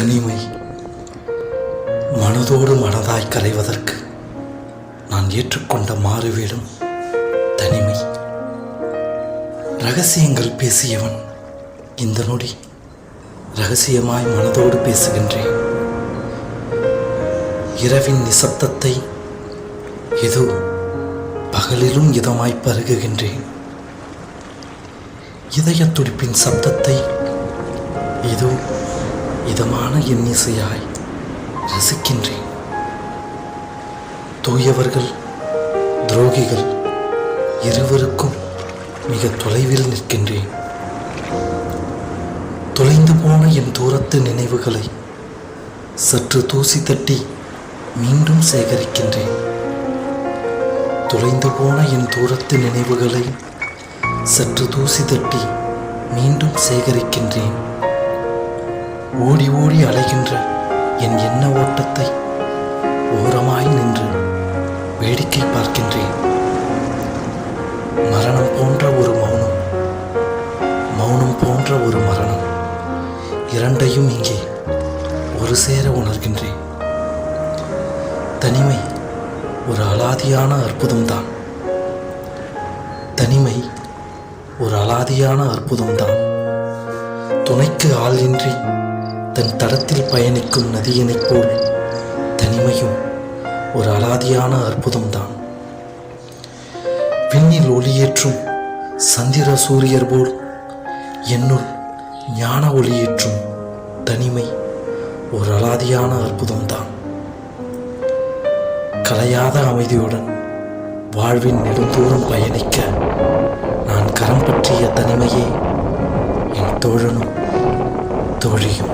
தனிமை மனதோடு மனதாய் கரைவதற்கு நான் ஏற்றுக்கொண்ட மாறுவேடும் தனிமை. ரகசியங்கள் பேசியவன் இந்த நொடி ரகசியமாய் மனதோடு பேசுகின்றேன். இரவின் நிசப்தத்தை ஏதோ பகலிலும் இதமாய் பருகுகின்றேன். இதயத் துடிப்பின் சப்தத்தை இதோ இதமான இன்னிசையாய் ரசிக்கின்றேன். தூயவர்கள் துரோகிகள் இருவருக்கும் மிக தொலைவில் நிற்கின்றேன். தொலைந்து போன என் தூரத்து நினைவுகளை சற்று தூசி தட்டி மீண்டும் சேகரிக்கின்றேன். தொலைந்து போன என் தூரத்து நினைவுகளை சற்று தூசி தட்டி மீண்டும் சேகரிக்கின்றேன். ஓடி ஓடி அலைகின்ற என் எண்ண ஓட்டத்தை ஓரமாய் நின்று வேடிக்கை பார்க்கின்றேன். மரணம் போன்ற ஒரு மௌனம் மௌனம் போன்ற ஒரு மரணம். இரண்டையும் இங்கே ஒரு சேர உணர்கின்றேன். தனிமை ஒரு அலாதியான அற்புதம்தான். தனிமை ஒரு அலாதியான அற்புதம்தான். துணைக்கு ஆள் இன்றி தன் தடத்தில் பயணிக்கும் நதியினைப் போல் தனிமையும் ஒரு அலாதியான அற்புதம்தான். விண்ணில் ஒளியேற்றும் சந்திர சூரியர் போல் என்னுள் ஞான ஒளியேற்றும் தனிமை ஒரு அலாதியான அற்புதம்தான். கலையாத அமைதியுடன் வாழ்வின் நெடுந்தூரம் பயணிக்க நான் கரம் பற்றிய தனிமையே என் தோழனும் Sorry.